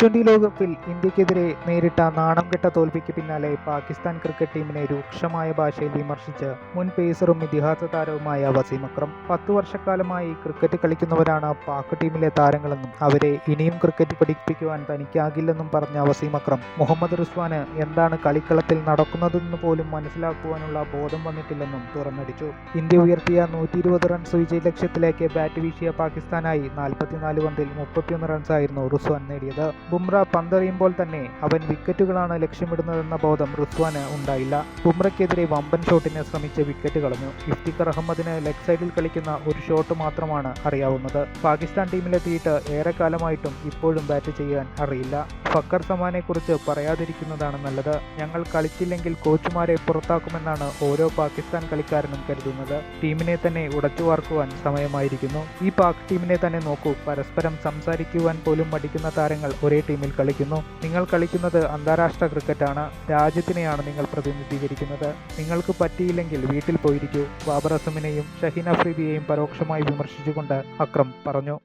Twenty ലോകകപ്പിൽ ഇന്ത്യക്കെതിരെ നേരിട്ട നാണം കെട്ട തോൽവിക്ക് പിന്നാലെ പാകിസ്ഥാൻ ക്രിക്കറ്റ് ടീമിനെ രൂക്ഷമായ ഭാഷയിൽ വിമർശിച്ച് മുൻ പേസറും ഇതിഹാസ താരവുമായ വസീം അക്രം. പത്തു വർഷക്കാലമായി ക്രിക്കറ്റ് കളിക്കുന്നവരാണ് പാക് ടീമിലെ താരങ്ങളെന്നും അവരെ ഇനിയും ക്രിക്കറ്റ് പഠിപ്പിക്കുവാൻ തനിക്കാകില്ലെന്നും പറഞ്ഞ വസീം അക്രം. മുഹമ്മദ് റിസ്വാന് എന്താണ് കളിക്കളത്തിൽ നടക്കുന്നതെന്ന് പോലും മനസ്സിലാക്കുവാനുള്ള ബോധം വന്നിട്ടില്ലെന്നും തുറന്നടിച്ചു. ഇന്ത്യ ഉയർത്തിയ നൂറ്റി ഇരുപത് റൺസ് വിജയ ലക്ഷ്യത്തിലേക്ക് ബാറ്റ് വീശിയ പാകിസ്ഥാനായി നാൽപ്പത്തിനാല് പന്തിൽ മുപ്പത്തിയൊന്ന് റൺസായിരുന്നു റിസ്വാൻ നേടിയത്. ബുംറ പന്തെറിയുമ്പോൾ തന്നെ അവൻ വിക്കറ്റുകളാണ് ലക്ഷ്യമിടുന്നതെന്ന ബോധം റുസ്വാന് ഉണ്ടായില്ല. ബുംറയ്ക്കെതിരെ വമ്പൻ ഷോട്ടിന് ശ്രമിച്ച് വിക്കറ്റ് കളഞ്ഞു. ഇഫ്തിഖർ അഹമ്മദിന് ലെഗ് സൈഡിൽ കളിക്കുന്ന ഒരു ഷോട്ട് മാത്രമാണ് അറിയാവുന്നത്. പാകിസ്ഥാൻ ടീമിലെത്തിയിട്ട് ഏറെക്കാലമായിട്ടും ഇപ്പോഴും ബാറ്റ് ചെയ്യാൻ അറിയില്ല. ഫക്കർ സമാനെക്കുറിച്ച് പറയാതിരിക്കുന്നതാണ് നല്ലത്. ഞങ്ങൾ കളിച്ചില്ലെങ്കിൽ കോച്ചുമാരെ പുറത്താക്കുമെന്നാണ് ഓരോ പാകിസ്ഥാൻ കളിക്കാരനും കരുതുന്നത്. ടീമിനെ തന്നെ ഉടച്ചു വാർക്കുവാൻ സമയമായിരിക്കുന്നു. ഈ പാക് ടീമിനെ തന്നെ നോക്കൂ. പരസ്പരം സംസാരിക്കുവാൻ പോലും മടിക്കുന്ന താരങ്ങൾ ഒരേ ടീമിൽ കളിക്കുന്നു. നിങ്ങൾ കളിക്കുന്നത് അന്താരാഷ്ട്ര ക്രിക്കറ്റാണ്. രാജ്യത്തിനെയാണ് നിങ്ങൾ പ്രതിനിധീകരിക്കുന്നത്. നിങ്ങൾക്ക് പറ്റിയില്ലെങ്കിൽ വീട്ടിൽ പോയിരിക്കൂ. ബാബർ അസമിനെയും ഷഹീൻ അഫ്രീദിയെയും പരോക്ഷമായി വിമർശിച്ചുകൊണ്ട് അക്രം പറഞ്ഞു.